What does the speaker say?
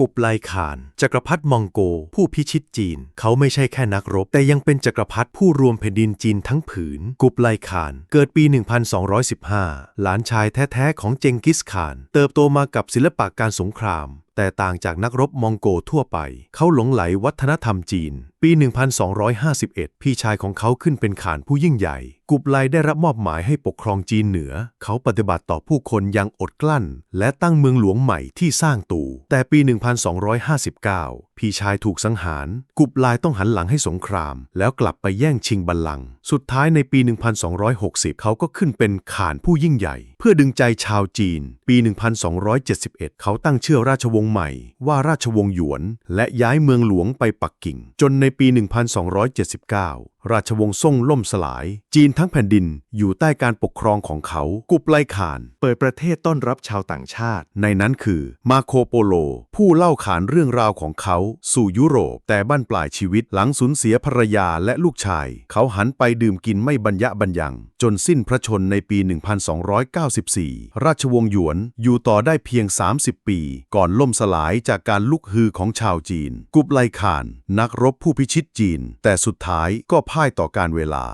กุบไลขานจักรพรรดิมองโก ผู้พิชิตจีน เขาไม่ใช่แค่นักรบ แต่ยังเป็นจักรพรรดิผู้รวมแผ่นดินจีนทั้งผืน กุบไลขาน เกิดปี 1215 หลานชายแท้ๆของเจงกิสข่าน เติบโตมากับศิลปะการสงคราม แต่ต่างจากนักรบมองโกทั่วไป เขาหลงไหลวัฒนธรรมจีนปี 1251 พี่ชายของเขาขึ้นเป็นข่านผู้ยิ่งใหญ่ กุบไลได้รับมอบหมายให้ปกครองจีนเหนือ เขาปฏิบัติต่อผู้คนอยังอดกลั้น และตั้งเมืองหลวงใหม่ที่สร้างตูแต่ปี 1259 พี่ชายถูกสังหาร กุบไลต้องหันหลังให้สงคราม แล้วกลับไปแย่งชิงบัลลังก์สุดท้ายในปี 1260 เขาก็ขึ้นเป็นข่านผู้ยิ่งใหญ่ เพื่อดึงใจชาวจีน ปี 1271 เขาตั้งเชื่อราชวงศ์ใหม่ ว่าราชวงศ์หยวน และย้ายเมืองหลวงไปปักกิ่ง จนในในปี 1279 ราชวงศ์ซ่งล่มสลาย จีนทั้งแผ่นดินอยู่ใต้การปกครองของเขากุบไลข่าน เปิดประเทศต้อนรับชาวต่างชาติ ในนั้นคือ มาโคโปโล ผู้เล่าขานเรื่องราวของเขาสู่ยุโรป แต่บั้นปลายชีวิตหลังสูญเสียภรรยาและลูกชาย เขาหันไปดื่มกินไม่บรรยะบรรยัง จนสิ้นพระชนในปี 1294 ราชวงศ์หยวนอยู่ต่อได้เพียง 30 ปี ก่อนล่มสลายจากการลุกฮือของชาวจีน กุบไลข่าน นักรบผู้พิชิตจีน แต่สุดท้ายก็พ่ายต่อการเวลา